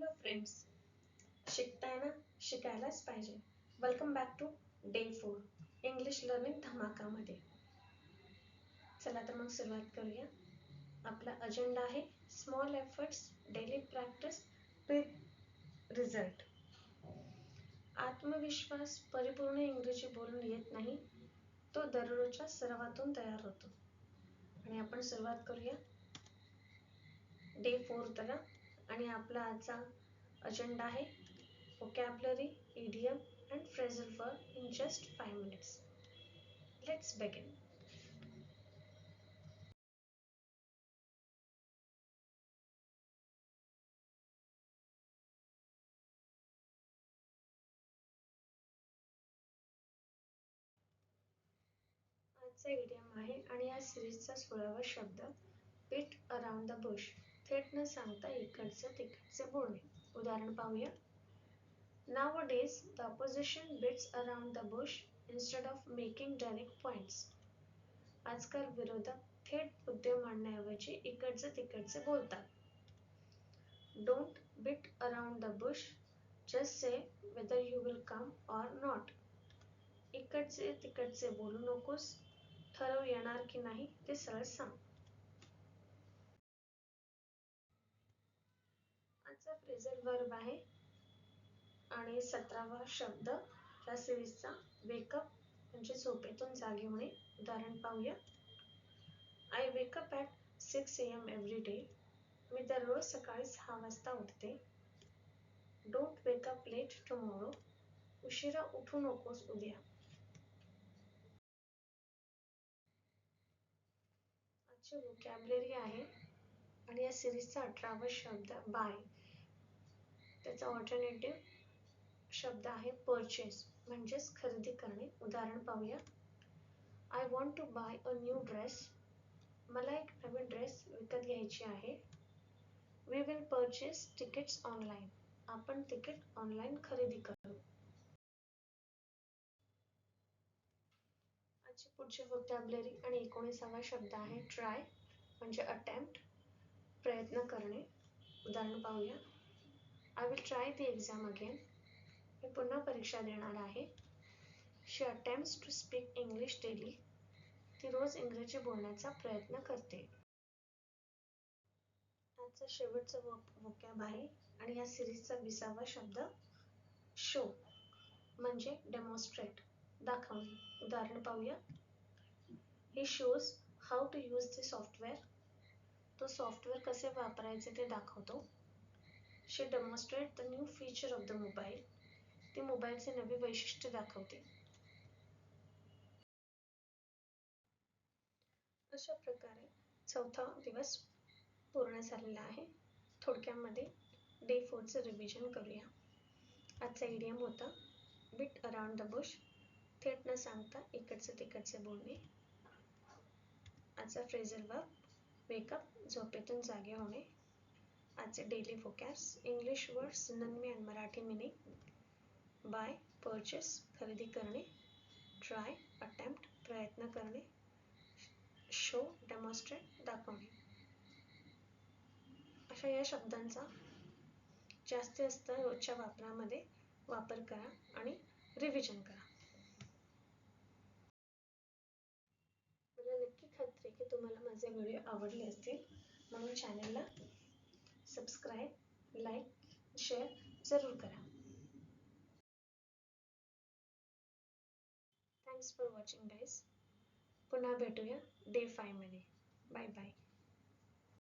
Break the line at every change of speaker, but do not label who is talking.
Hello friends शिकताना शिकायलाच पाहिजे. Welcome back to day four English learning धमाकामध्ये. चला तर मग सुरुवात करूया. आपला अजेंडा आहे small efforts daily practice big result आत्मविश्वास परिपूर्ण इंग्रजी बोलून येत नाही तो दररोजच्या सरावातून तयार होतो. आणि आपण सुरुवात करूया. डे फोर त्याला आणि आपला आजचा अजेंडा आहे vocabulary, idiom and phrasal verb in just 5 minutes. Let's begin. आजचा इडियम आहे आणि या सिरीजचा सोळावा शब्द बीट अराउंड द बुश थेट न सांगता इकडचं तिकडचे बोलणे उदाहरण पाहूया Nowadays, the opposition beats around the bush instead of making direct points. आजकाल विरोधक थेट मुद्दे मांडण्याऐवजी इकडचे तिकडचे बोलतात. Don't beat around the bush. Just say whether you will come or not. इकडचे तिकडचे बोलू नकोस ठरव येणार की नाही ते सरळ सांग आजचा फ्रेझल वर्ब आहे. आणि सतरावा शब्द या सिरीजचा वेकअप म्हणजे झोपेतून जागे होणे. उदाहरण पाहूया. I wake up at six A M every day मी दररोज सकाळी सहा वाजता उठते. डोंट वेकअप लेट टुमॉरो उशिरा उठू नकोस उद्या. आजची वोकॅबलरी आहे. आणि या सिरीजचा अठरावा शब्द बाय त्याचा ऑल्टरनेटिव्ह शब्द आहे purchase म्हणजेच खरेदी करणे. उदाहरण पाहूया. I want to buy a new dress मला एक नवीन ड्रेस विकत घ्यायची आहे. We will purchase tickets online आपण तिकीट ऑनलाईन खरेदी करू. आजची पुढची vocabulary आणि एकोणीसावा शब्द आहे ट्राय म्हणजे अटेम्प्ट प्रयत्न करणे. उदाहरण पाहूया. I will try the exam again मी पुन्हा परीक्षा देणार आहे. She attempts to speak English daily ती रोज इंग्रजी बोलण्याचा प्रयत्न करते. आजचा शेवटचा वोकॅब आहे आणि या सिरीजचा विसावा शब्द शो म्हणजे डेमॉन्स्ट्रेट दाखवणे उदाहरण पाहूया. He shows how to use the software तो सॉफ्टवेअर कसे वापरायचे ते दाखवतो. शी demonstrate the new feature of the mobile ती मोबाईलचे नवे वैशिष्ट्य दाखवते. अशा प्रकारे चौथा दिवस पूर्ण झालेला आहे. थोडक्यामध्ये डे फोरचं रिव्हिजन करूया. आजचा इडियम होता बिट अराउंड द बुश थेट न सांगता इकडचं तिकडचे बोलणे. आजचा फ्रेझल वर्ब वेकअप झोपेतून जागे होणे. आजचे daily focus English word synonym आणि मराठी मिनिंग बाय परचेस खरेदी करणे ट्राय अटेम्प्ट प्रयत्न करणे शो डेमॉन्स्ट्रेट दाखवणे. अशा या शब्दांचा जास्तीत जास्त रोजच्या वापरामध्ये वापर करा आणि रिव्हिजन करा. मला नक्की खात्री की तुम्हाला माझे व्हिडिओ आवडले असतील. म्हणून चॅनलला सबस्क्राईब लाईक शेअर जरूर करा. थँक्स फॉर वॉचिंग गाईज पुन्हा भेटूया डे फायमध्ये बाय बाय